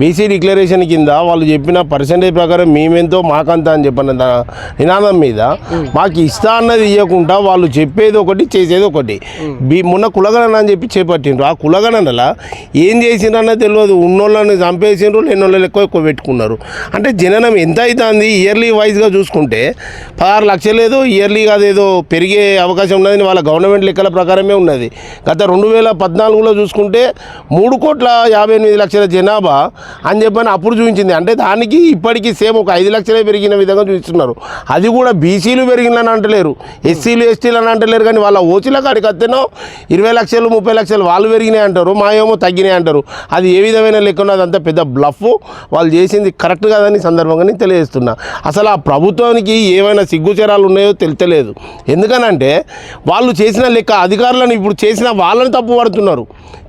BC declaration కింద వాళ్ళు చెప్పిన పర్సంటేజ్ ప్రకారం మేమెంతో మాకంత అని చెప్పిన నినాదం మీద మాకు ఇస్తా అన్నది ఇవ్వకుండా వాళ్ళు చెప్పేది ఒకటి చేసేది ఒకటి. బీ మొన్న కులగణన అని చెప్పి చేపట్టిండ్రు. ఆ కులగణనలా ఏం చేసిండ్రన్నది తెలియదు. ఉన్నోళ్ళని చంపేసిండ్రు లేనోళ్ళు ఎక్కువ ఎక్కువ పెట్టుకున్నారు. అంటే జననం ఎంత అవుతుంది ఇయర్లీ వైజ్గా చూసుకుంటే పదహారు లక్షలు ఏదో ఇయర్లీ అదేదో పెరిగే అవకాశం ఉన్నదని వాళ్ళ గవర్నమెంట్ లెక్కల ప్రకారమే ఉన్నది. గత రెండు వేల పద్నాలుగులో చూసుకుంటే మూడు కోట్ల యాభై ఎనిమిది లక్షల జనాభా అని చెప్పని అప్పుడు చూపించింది. అంటే దానికి ఇప్పటికీ సేమ్ ఒక ఐదు లక్షలే పెరిగిన విధంగా చూపిస్తున్నారు. అది కూడా బీసీలు పెరిగిందని అంటలేరు. ఎస్సీలు ఎస్టీలు అని అంటలేరు. కానీ వాళ్ళ ఓసీల కాడికి వస్తేనో ఇరవై లక్షలు ముప్పై లక్షలు వాళ్ళు పెరిగినాయి అంటారు. మా ఏమో తగ్గినాయి అంటారు. అది ఏ విధమైన లెక్క అదంతా పెద్ద బ్లఫ్ వాళ్ళు చేసింది కరెక్ట్ కాదని సందర్భంగా నేను తెలియజేస్తున్నా. అసలు ఆ ప్రభుత్వానికి ఏమైనా సిగ్గుచరాలు ఉన్నాయో తెలియలేదు ఎందుకనంటే వాళ్ళు చేసిన లెక్క అధికారులను ఇప్పుడు చేసిన వాళ్ళని తప్పు పడుతున్నారు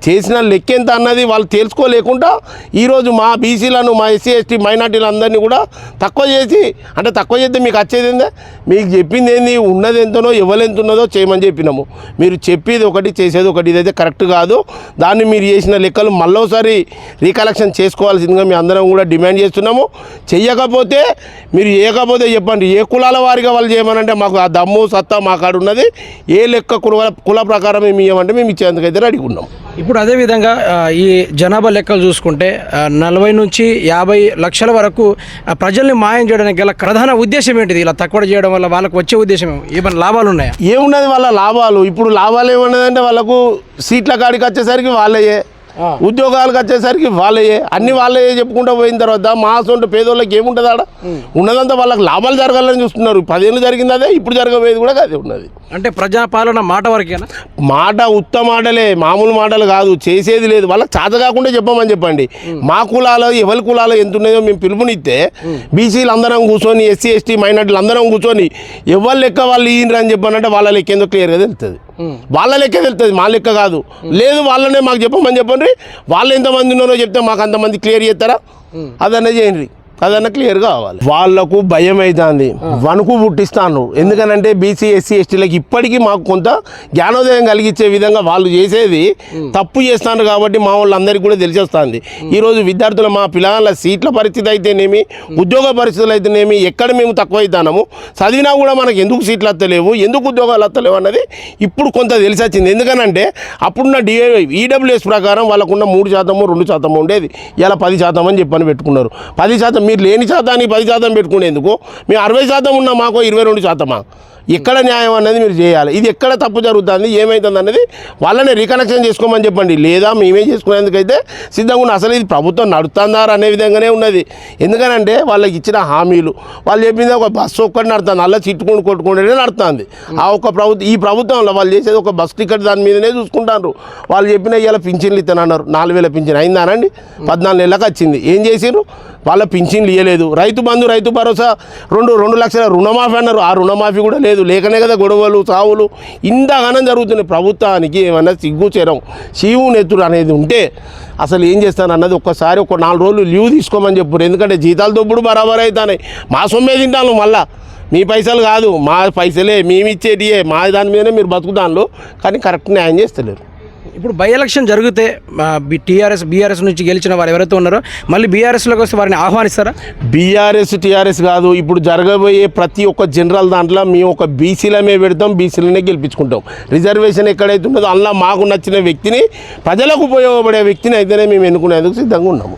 చేసిన లెక్క ఎంత అన్నది వాళ్ళు తెలుసుకోలేకుండా ఈ ఈరోజు మా బీసీలను మా ఎస్సీ ఎస్టీ మైనార్టీలు అందరినీ కూడా తక్కువ చేసి అంటే తక్కువ చేస్తే మీకు వచ్చేది ఏందే? మీకు చెప్పింది ఏంది? ఉన్నది ఎంతనో ఎవరెంత ఉన్నదో చేయమని చెప్పినాము. మీరు చెప్పేది ఒకటి చేసేది ఒకటి ఇదైతే కరెక్ట్ కాదు. దాన్ని మీరు చేసిన లెక్కలు మళ్ళోసారి రీకలెక్షన్ చేసుకోవాల్సిందిగా మేము అందరం కూడా డిమాండ్ చేస్తున్నాము. చెయ్యకపోతే మీరు చేయకపోతే చెప్పండి. ఏ కులాల వారిగా వాళ్ళు చేయమనంటే మాకు ఆ దమ్ము సత్తా మా కాడ ఉన్నది ఏ లెక్క కుల కుల ప్రకారం మేము ఇవ్వమంటే మేము ఇచ్చేందుకైతే అడిగి ఉన్నాం ఇప్పుడు అదేవిధంగా ఈ జనాభా లెక్కలు చూసుకుంటే నలభై నుంచి యాభై లక్షల వరకు ప్రజల్ని మాయం చేయడానికి గల ప్రధాన ఉద్దేశం ఏంటిది? ఇలా తక్కువ చేయడం వల్ల వాళ్ళకు వచ్చే ఉద్దేశం ఏమైనా లాభాలు ఉన్నాయా? ఏమున్నది వాళ్ళ లాభాలు? ఇప్పుడు లాభాలు ఏమన్నదంటే వాళ్ళకు సీట్ల కాడికి వచ్చేసరికి వాళ్ళయే. ఉద్యోగాలకు వచ్చేసరికి వాళ్ళయే. అన్ని వాళ్ళయే చెప్పుకుంటూ పోయిన తర్వాత మా సొంత పేదోళ్ళకి ఏముంటుంది ఆడ? ఉన్నదంతా వాళ్ళకి లాభాలు జరగాలని చూస్తున్నారు. పదేళ్ళు జరిగింది అదే ఇప్పుడు జరగబోయేది కూడా అదే ఉన్నది. అంటే ప్రజాపాలన మాట వరకేనా? మాట ఉత్త మాటలే మామూలు మాటలు కాదు చేసేది లేదు. వాళ్ళకి చేత కాకుండా చెప్పమని చెప్పండి. మా కులాలు ఎవరి కులాలు ఎంత ఉన్నాయో మేము పిలుపునిస్తే బీసీలు అందరం కూర్చొని ఎస్సీ ఎస్టీ మైనార్టీలు అందరం కూర్చొని ఎవరు లెక్క వాళ్ళు ఈయనరు అని చెప్పానంటే వాళ్ళ లెక్క ఏందో క్లియర్గా తెలుస్తుంది వాళ్ళ లెక్క తెలుస్తుంది మా లెక్క కాదు. లేదు వాళ్ళనే మాకు చెప్పమని చెప్పండి. వాళ్ళు ఎంతమంది ఉన్నారో చెప్తే మాకు అంతమంది క్లియర్ చేస్తారా? అదన్నా చేయండి. అదన్నా క్లియర్ కావాలి. వాళ్ళకు భయం అవుతుంది వణుకు పుట్టిస్తాను ఎందుకనంటే బీసీ ఎస్సీ ఎస్టీలకు ఇప్పటికీ మాకు కొంత జ్ఞానోదయం కలిగించే విధంగా వాళ్ళు చేసేది తప్పు చేస్తాను కాబట్టి మా వాళ్ళందరికీ కూడా తెలిసొస్తుంది ఈరోజు విద్యార్థుల మా పిల్లల సీట్ల పరిస్థితి అయితేనేమి ఉద్యోగ పరిస్థితులు అయితేనేమి ఎక్కడ మేము తక్కువ అవుతాము చదివినా కూడా మనకు ఎందుకు సీట్లు వస్తలేవు ఎందుకు ఉద్యోగాలు వస్తలేవు అన్నది ఇప్పుడు కొంత తెలిసి వచ్చింది. ఎందుకనంటే అప్పుడున్న డిఏ ఈడబ్ల్యూఎస్ ప్రకారం వాళ్ళకున్న మూడు శాతము రెండు శాతము ఉండేది. ఇలా పది శాతం అని చెప్పని పెట్టుకున్నారు. పది శాతం మీరు లేని శాతాన్ని పది శాతం పెట్టుకునేందుకు మేము అరవై శాతం ఉన్నా మాకు ఇరవై రెండు శాతమా? ఎక్కడ న్యాయం అన్నది మీరు చేయాలి. ఇది ఎక్కడ తప్పు జరుగుతుంది ఏమవుతుంది అన్నది వాళ్ళని రీకనెక్షన్ చేసుకోమని చెప్పండి. లేదా మేమే చేసుకునేందుకైతే సిద్ధంగా ఉన్న అసలు ఇది ప్రభుత్వం నడుస్తుందా అనే విధంగానే ఉన్నది. ఎందుకనంటే వాళ్ళకి ఇచ్చిన హామీలు వాళ్ళు చెప్పింది ఒక బస్సు ఒక్కటి నడుతుంది అలా చిట్టుకుని కొట్టుకుంటేనే నడుస్తుంది ఆ ఒక్క ప్రభుత్వం ఈ ప్రభుత్వంలో వాళ్ళు చేసేది ఒక బస్ టికెట్ దాని మీదనే చూసుకుంటారు వాళ్ళు చెప్పిన ఇలా పింఛన్లు ఇస్తానన్నారు నాలుగు వేల పింఛన్ అయిందానండి పద్నాలుగు నెలలకు వచ్చింది. ఏం చేసిరు వాళ్ళ పింఛన్లు ఇవ్వలేదు రైతు బంధు రైతు భరోసా రెండు రెండు లక్షల రుణమాఫీ అన్నారు. ఆ రుణమాఫీ కూడా లేదు. లేకనే కదా గొడవలు చావులు ఇంతగానం జరుగుతున్నాయి. ప్రభుత్వానికి ఏమన్నా సిగ్గుచేరం శివు ఎత్తుడు అనేది ఉంటే అసలు ఏం చేస్తాను అన్నది ఒక్కసారి ఒక నాలుగు రోజులు లీవ్ తీసుకోమని చెప్పారు. ఎందుకంటే జీతాలు దొప్పుడు బరాబర్ అవుతాయి మా సొమ్మే తింటాను మళ్ళా. మీ పైసలు కాదు. మా పైసలే మేమిచ్చేటియే మా దాని మీదనే మీరు బతుకుతాను కానీ కరెక్ట్ న్యాయం చేస్తలేరు. ఇప్పుడు బై ఎలక్షన్ జరిగితే టీఆర్ఎస్ బీఆర్ఎస్ నుంచి గెలిచిన వారు ఎవరైతే ఉన్నారో మళ్ళీ బీఆర్ఎస్లోకి వస్తే వారిని ఆహ్వానిస్తారా? బీఆర్ఎస్ టీఆర్ఎస్ కాదు ఇప్పుడు జరగబోయే ప్రతి ఒక్క జనరల్ దాంట్లో మేము ఒక బీసీలమే పెడతాం బీసీలనే గెలిపించుకుంటాం. రిజర్వేషన్ ఎక్కడైతే ఉన్నదో అందులో మాకు నచ్చిన వ్యక్తిని ప్రజలకు ఉపయోగపడే వ్యక్తిని అయితేనే మేము ఎన్నుకునేందుకు సిద్ధంగా ఉన్నాము.